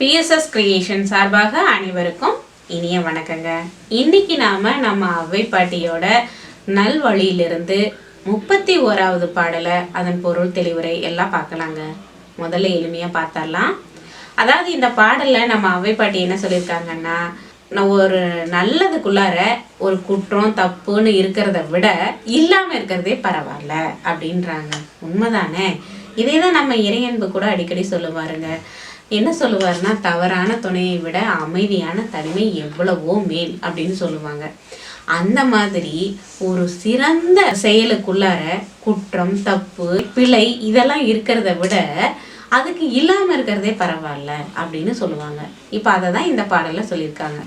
BSS creation சார்பாக அனைவருக்கும் இனிய வணக்கங்க. இன்னைக்கு நாம நம்ம அவ்வை பாட்டியோட நல்வழியிலிருந்து முப்பத்தி ஓராவது பாடலை அதன் பொருள் தெளிவுரை எல்லாம் பார்க்கலாங்க. முதல்ல எளிமையா பார்த்தரலாம் அதாவது இந்த பாடல்ல நம்ம அவ்வை பாட்டி என்ன சொல்லியிருக்காங்கன்னா நான் ஒரு நல்லதுக்குள்ளார ஒரு குற்றம் தப்புன்னு இருக்கிறத விட இல்லாமல் இருக்கிறதே பரவாயில்ல அப்படின்றாங்க. உண்மைதானே? இதே தான் நம்ம இறையன்பு கூட அடிக்கடி சொல்லுவாருங்க. என்ன சொல்லுவாருன்னா தவறான துணையை விட அமைதியான தனிமை எவ்வளவோ மேல் அப்படின்னு சொல்லுவாங்க. அந்த மாதிரி ஒரு சிறந்த செயலுக்குள்ளார குற்றம் தப்பு பிழை இதெல்லாம் இருக்கிறத விட அதுக்கு இல்லாமல் இருக்கிறதே பரவாயில்ல அப்படின்னு சொல்லுவாங்க. இப்போ அதை தான் இந்த பாடலில் சொல்லியிருக்காங்க.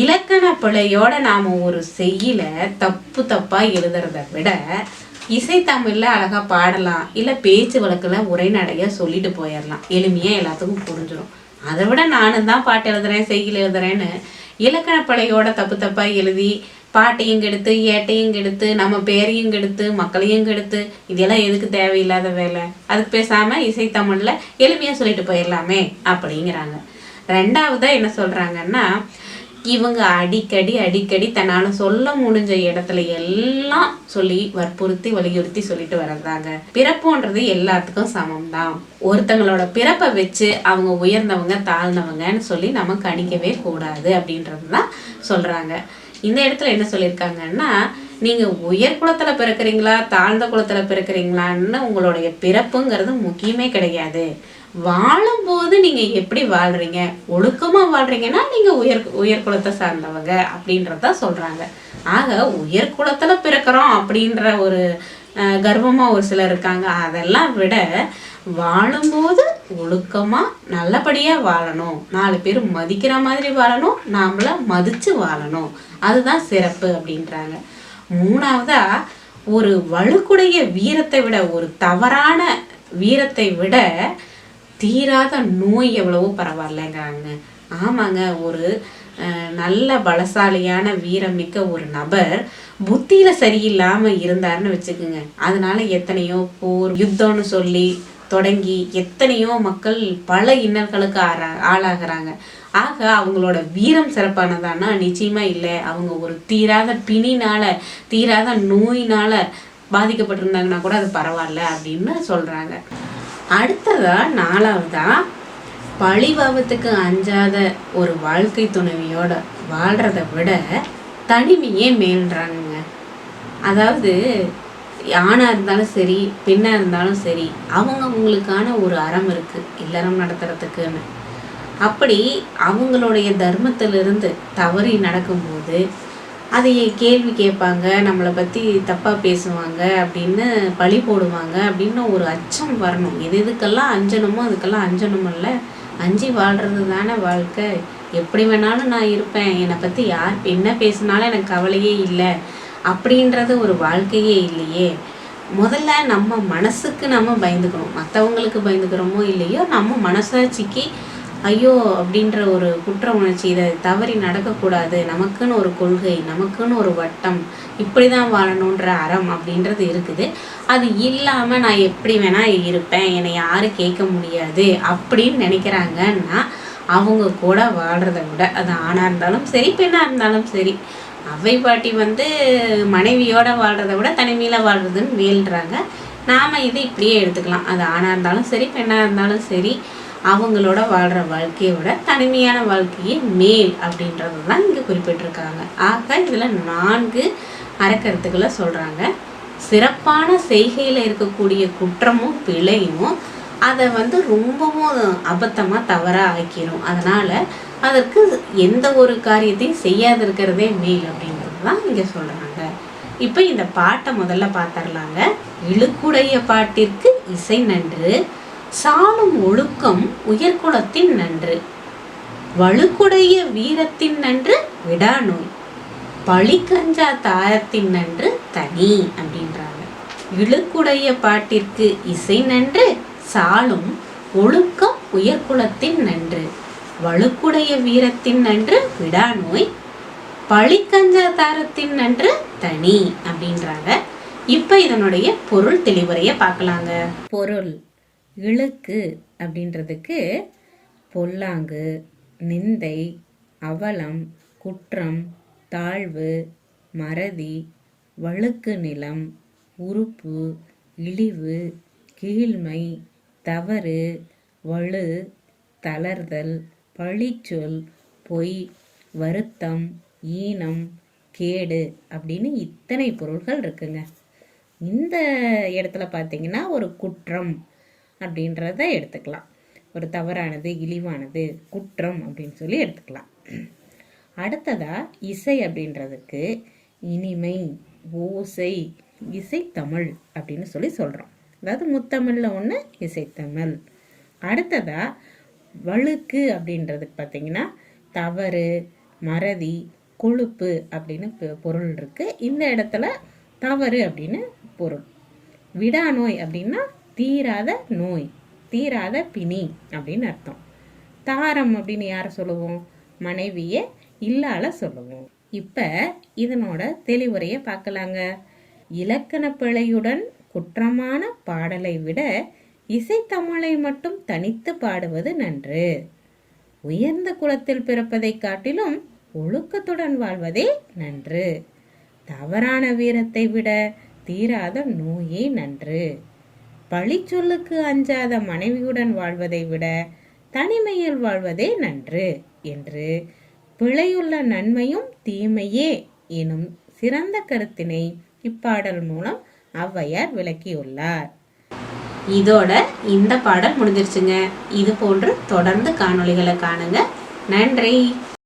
இலக்கண பிழையோட நாம் ஒரு செய்யல தப்பு தப்பாக எழுதுறத விட இசைத்தமிழில் அழகாக பாடலாம் இல்லை பேச்சு வழக்கில் உரைநடையாக சொல்லிட்டு போயிடலாம் எளிமையாக எல்லாத்துக்கும் புரிஞ்சிடும் அதை விட நானும் தான் பாட்டு எழுதுறேன் செய்கில் எழுதுறேன்னு இலக்கண தப்பு தப்பாக எழுதி பாட்டையும் கெடுத்து ஏட்டையும் கெடுத்து நம்ம பேரையும் கெடுத்து மக்களையும் கெடுத்து இதெல்லாம் எதுக்கு தேவையில்லாத வேலை? அதுக்கு பேசாமல் இசைத்தமிழில் எளிமையாக சொல்லிட்டு போயிடலாமே அப்படிங்கிறாங்க. ரெண்டாவதாக என்ன சொல்கிறாங்கன்னா இவங்க அடிக்கடி அடிக்கடி தன்னால் சொல்ல முடிஞ்ச இடத்துல எல்லாம் சொல்லி வற்புறுத்தி வலியுறுத்தி சொல்லிட்டு வர்றதாங்க பிறப்புன்றது எல்லாத்துக்கும் சமம் தான் ஒருத்தங்களோட பிறப்பை வச்சு அவங்க உயர்ந்தவங்க தாழ்ந்தவங்கன்னு சொல்லி நம்ம கணிக்கவே கூடாது அப்படின்றது தான் சொல்கிறாங்க இந்த இடத்துல என்ன சொல்லியிருக்காங்கன்னா நீங்கள் உயர் குலத்தில் பிறக்குறீங்களா தாழ்ந்த குலத்தில் பிறக்குறீங்களான்னு உங்களுடைய பிறப்புங்கிறது முக்கியமே கிடையாது. வாழும்போது நீங்க எப்படி வாழ்றீங்க? ஒழுக்கமா வாழ்றீங்கன்னா நீங்க உயர் உயர்குலத்தை சார்ந்தவங்க அப்படின்றத சொல்றாங்க. ஆக உயர்குலத்தில் பிறக்கிறோம் அப்படின்ற ஒரு கர்வமாக கர்வமா ஒரு சிலர் இருக்காங்க. அதெல்லாம் விட வாழும்போது ஒழுக்கமா நல்லபடியா வாழணும். நாலு பேர் மதிக்கிற மாதிரி வாழணும். நாமள மதிச்சு வாழணும். அதுதான் சிறப்பு அப்படின்றாங்க. மூணாவதா ஒரு வலுக்குடைய வீரத்தை விட ஒரு தவறான வீரத்தை விட தீராத நோய் எவ்வளவோ பரவாயில்லைங்கிறாங்க. ஆமாங்க ஒரு அஹ், நல்ல பலசாலியான வீரமிக்க ஒரு நபர் புத்தியில சரியில்லாம இருந்தாருன்னு வச்சுக்கோங்க. அதனால எத்தனையோ போர் யுத்தம்னு சொல்லி தொடங்கி எத்தனையோ மக்கள் பல இன்னல்களுக்கு ஆறா- ஆளாகிறாங்க. ஆக அவங்களோட வீரம் சிறப்பானதானா? நிச்சயமா இல்லை. அவங்க ஒரு தீராத பிணினால தீராத நோயினால பாதிக்கப்பட்டிருந்தாங்கன்னா கூட அது பரவாயில்ல அப்படின்னு சொல்றாங்க. அடுத்ததா நாலாவதா பழிபாவத்துக்கு அஞ்சாத ஒரு வாழ்க்கை துணைவியோட வாழ்கிறத விட தனிமையே மேல்றானுங்க. அதாவது ஆணாக இருந்தாலும் சரி பெண்ணாக இருந்தாலும் சரி அவங்க அவங்களுக்கான ஒரு அறம் இருக்குது இல்லறம் நடத்துறதுக்குன்னு. அப்படி அவங்களுடைய தர்மத்திலிருந்து தவறி நடக்கும்போது அதையே கேள்வி கேட்பாங்க நம்மளை பற்றி தப்பாக பேசுவாங்க அப்படின்னு பழி போடுவாங்க அப்படின்னு ஒரு அச்சம் வரணும். எது எதுக்கெல்லாம் அஞ்சனமோ அதுக்கெல்லாம் அஞ்சணுமில்ல அஞ்சி வாழ்கிறது தானே வாழ்க்கை. எப்படி வேணாலும் நான் இருப்பேன். என்னை பற்றி யார் என்ன பேசினாலும் எனக்கு கவலையே இல்லை. அப்படின்றது ஒரு வாழ்க்கையே இல்லையே. முதல்ல நம்ம மனசுக்கு நம்ம பயந்துக்கணும். மற்றவங்களுக்கு பயந்துக்கிறோமோ இல்லையோ நம்ம மனசாட்சிக்கு ஐயோ அப்படின்ற ஒரு குற்ற உணர்ச்சி இதை தவறி நடக்கக்கூடாது. நமக்குன்னு ஒரு கொள்கை நமக்குன்னு ஒரு வட்டம் இப்படி தான் வாழணுன்ற அறம் அப்படின்றது இருக்குது. அது இல்லாமல் நான் எப்படி வேணால் இருப்பேன் என்னை யாரும் கேட்க முடியாது அப்படின்னு நினைக்கிறாங்கன்னா அவங்க கூட வாழ்கிறத விட அது ஆணாக இருந்தாலும் சரி பெண்ணாக இருந்தாலும் சரி அவை பாட்டி வந்து மனைவியோட வாழ்கிறத விட தனிமையில் வாழ்கிறதுன்னு வேல்றாங்க. நாம் இதை இப்படியே எடுத்துக்கலாம். அது ஆணாக இருந்தாலும் சரி பெண்ணாக இருந்தாலும் சரி அவங்களோட வாழ்கிற வாழ்க்கையை விட தனிமையான வாழ்க்கையே மேல் அப்படின்றது தான் இங்கே குறிப்பிட்டிருக்காங்க. ஆக இதில் நான்கு அறக்கருத்துக்களை சொல்கிறாங்க சிறப்பான செய்கையில் இருக்கக்கூடிய குற்றமும் பிழையும் அதை வந்து ரொம்பவும் அபத்தமாக தவறாக ஆக்கிரும். அதனால் அதற்கு எந்த ஒரு காரியத்தையும் செய்யாது இருக்கிறதே மேல் அப்படின்றது தான் இங்கே சொல்கிறாங்க இப்போ இந்த பாட்டை முதல்ல பார்த்துடலாங்க இழுக்குடைய பாட்டிற்கு இசை நன்று. சாலும் ஒழுக்கம் உயர்குலத்தின் நன்று. வலுக்குடைய வீரத்தின் நன்று விடாநோய். பழிக்கஞ்சா தாரத்தின் நன்று தனி அப்படின்றாங்க. இழுக்குடைய பாட்டிற்கு இசை நன்று சாலும் ஒழுக்கம் உயர்குலத்தின் நன்று. வழுக்குடைய வீரத்தின் நன்று விடாநோய். பழிக்கஞ்சா தாரத்தின் நன்று தனி அப்படின்றாங்க. இப்போ இதனுடைய பொருள் தெளிவுரையை பார்க்கலாங்க. பொருள். இழுக்கு அப்படின்றதுக்கு பொல்லாங்கு நிந்தை அவலம் குற்றம் தாழ்வு மறதி வழுக்கு நிலம் உறுப்பு இழிவு கீழ்மை தவறு வலு தளர்தல் பழிச்சொல் பொய் வருத்தம் ஈனம் கேடு அப்படின்னு இத்தனை பொருள்கள் இருக்குங்க. இந்த இடத்துல பார்த்தீங்கன்னா ஒரு குற்றம் அப்படின்றத எடுத்துக்கலாம். ஒரு தவறானது இழிவானது குற்றம் அப்படின்னு சொல்லி எடுத்துக்கலாம். அடுத்ததா இசை அப்படின்றதுக்கு இனிமை ஓசை இசைத்தமிழ் அப்படின்னு சொல்லி சொல்கிறோம் அதாவது முத்தமிழில் ஒன்று இசைத்தமிழ். அடுத்ததா வழுக்கு அப்படின்றதுக்கு பார்த்தீங்கன்னா தவறு மறதி கொழுப்பு அப்படின்னு பொ- பொருள் இருக்குது இந்த இடத்துல தவறு அப்படின்னு பொருள். விடாநோய் அப்படின்னா தீராத நோய் தீராத பிணி அப்படின்னு அர்த்தம். தாரம் அப்படின்னு யாரை சொல்லுவோம்? மனைவியை இல்லால சொல்லுவோம். இப்போ இதனோட தெளிவுரையை பார்க்கலாங்க. இலக்கண பிழையுடன் குற்றமான பாடலை விட இசைத்தமிழை மட்டும் தனித்து பாடுவது நன்று. உயர்ந்த குலத்தில் பிறப்பதை காட்டிலும் ஒழுக்கத்துடன் வாழ்வதே நன்று. தவறான வீரத்தை விட தீராத நோயே நன்று. பழிச்சொல்லுக்கு அஞ்சாத மனைவியுடன் வாழ்வதை விட தனிமையில் வாழ்வதே நன்று. என்று பிழையுள்ள நன்மையும் தீமையே எனும் சிறந்த கருத்தினை இப்பாடல் மூலம் ஔவையார் விளக்கியுள்ளார். இதோட இந்த பாடல் முடிஞ்சிருச்சுங்க. இது போன்று தொடர்ந்து காணொளிகளை காணுங்க. நன்றி.